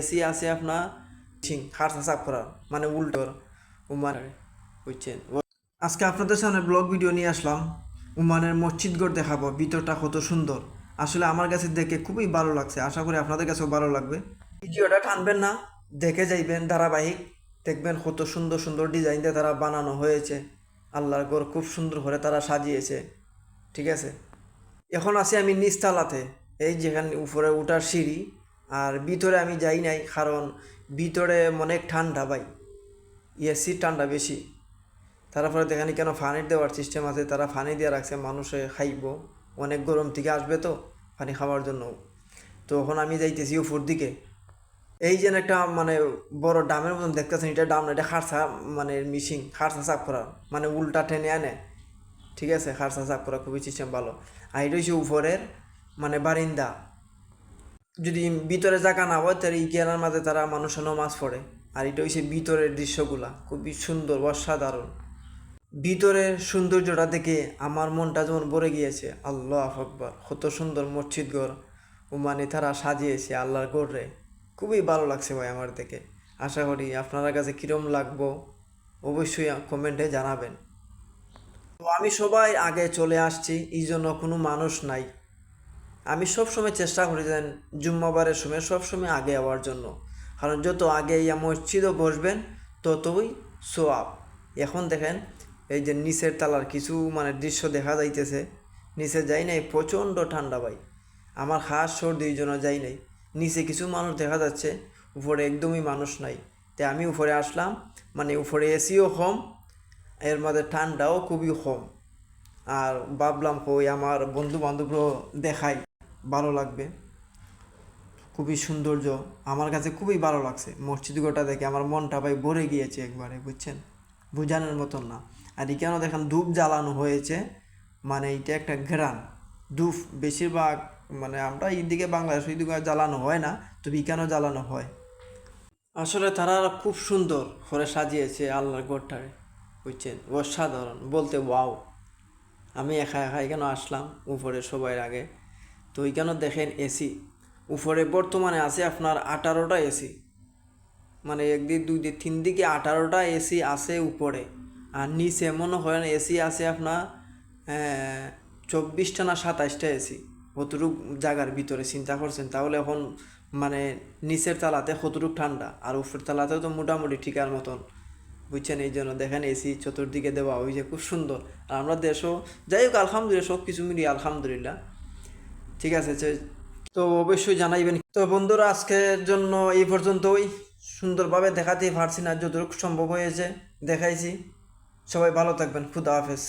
AC আছে আপনার সিং খারসা সাফ করার মানে উল্টোর উমার, বুঝছেন? আজকে আপনাদের সামনে ব্লগ ভিডিও নিয়ে আসলাম। উমানের মসজিদগড় দেখাবো, ভিতরটা কত সুন্দর। আসলে আমার কাছে দেখে খুবই ভালো লাগছে, আশা করি আপনাদের কাছেও ভালো লাগবে। ভিডিওটা টানবেন না, দেখে যাইবেন ধারাবাহিক। দেখবেন কত সুন্দর সুন্দর ডিজাইন দিয়ে তারা বানানো হয়েছে। আল্লাহর ঘর খুব সুন্দর করে তারা সাজিয়েছে। ঠিক আছে? এখন আছি আমি নিচতলাতে, এই যেখানে উপরে উঠার সিঁড়ি। আর ভিতরে আমি যাই নাই, কারণ ভিতরে অনেক ঠান্ডা ভাই। এসির ঠান্ডা বেশি। তারপরে দেখানি কেন ফানি দেওয়ার সিস্টেম আছে, তারা ফানি দিয়ে রাখছে, মানুষে খাইব। অনেক গরম থেকে আসবে তো পানি খাওয়ার জন্য। তো এখন আমি যাইতেছি উপর দিকে। এই যে একটা মানে বড় ডামের মতন দেখতেছেন, এটা ডাম না, এটা খারসা মানে মিশিং খারসা সাফ করা মানে উল্টা টেনে আনে। ঠিক আছে, খারসা সাফ করা খুবই সিস্টেম ভালো। আর এটা হচ্ছে উপরের মানে বারিন্দা। যদি ভিতরে জায়গা না হয় তাহলে ইকিয়ানার মাঝে তারা মানুষের নমাজ পড়ে। আর এটা হচ্ছে ভিতরের দৃশ্যগুলা। খুবই সুন্দর, অসাধারণ। ভিতরের সৌন্দর্যটা দেখে আমার মনটা যেমন ভরে গিয়েছে, আল্লাহ আকবর, কত সুন্দর মসজিদ ঘর ও মানে তারা সাজিয়েছে আল্লাহর গড়ে খুবই ভালো লাগছে ভাই আমার দেখে। আশা করি আপনারা কাছে কীরম লাগবো, অবশ্যই কমেন্টে জানাবেন। তো আমি সবাই আগে চলে আসছি, এই জন্য কোনো মানুষ নাই। আমি সবসময় চেষ্টা করি যেন জুম্মাবারের সময় সবসময় আগে যাওয়ার জন্য। কারণ যত আগে ইয়া মসজিদও বসবেন, ততই সোয়াব। এখন দেখেন, এই যে নিচের তালার কিছু মানে দৃশ্য দেখা যাইতেছে। নিচে যাই নাই, প্রচণ্ড ঠান্ডা ভাই। আমার হাঁস সর্দি এই জন্য যাই নাই। নিচে কিছু মানুষ দেখা যাচ্ছে, উপরে একদমই মানুষ নাই। তাই আমি উপরে আসলাম মানে উপরে এসিও কম, এর মধ্যে ঠান্ডাও খুবই কম। আর ভাবলাম কই আমার বন্ধু বান্ধবরাও দেখাই। ভালো লাগবে। খুবই সৌন্দর্য। আমার কাছে খুবই ভালো লাগছে। মসজিদ গোটা দেখে আমার মনটা ভাই ভরে গিয়েছে একবারে, বুঝছেন? বোঝানোর মতন না। আর এখানেও দেখেন ধূপ জ্বালানো হয়েছে? মানে এটা একটা ঘেরান ধূপ বেশিরভাগ মানে আমরা এইদিকে বাংলাদেশ ওইদিকে জ্বালানো হয় না, তবে এখানেও জ্বালানো হয়? আসলে তারা খুব সুন্দর করে সাজিয়েছে আল্লাহর গোটারে বুঝছেন? অসাধারণ। বলতে, ওয়াও। আমি একা একা এখানে আসলাম? উপরে সবাই আগে। তো এখানে দেখেন এসি উপরে বর্তমানে আছে আপনার আঠারোটা এসি মানে একদিক দুই দিক, তিন দিকে আঠারোটা এসি আছে উপরে। আর নিচে মনে করেন এসি আছে আপনার চব্বিশটা না সাতাইশটা এসি কতটুক জায়গার ভিতরে চিন্তা করছেন? তাহলে এখন মানে নিচের তালাতে কতটুক ঠান্ডা? আর উপরের তালাতেও তো মোটামুটি ঠিকার মতন। বুঝছেন? এই জন্য দেখেন এসি চতুর্দিকে দেওয়া হয়েছে, খুব সুন্দর। আর আমরা দেশও যাই হোক, আলহামদুলিল্লাহ সব কিছু মিলিয়ে আলহামদুলিল্লাহ। ঠিক আছে তো অবশ্যই জানাইবেন। তো বন্ধুরা, আজকের জন্য এই পর্যন্তই। সুন্দরভাবে দেখাতেই পারছি না যতটুকু সম্ভব হয়েছে। দেখাইছি। সবাই ভালো থাকবেন। খুদা হাফেজ।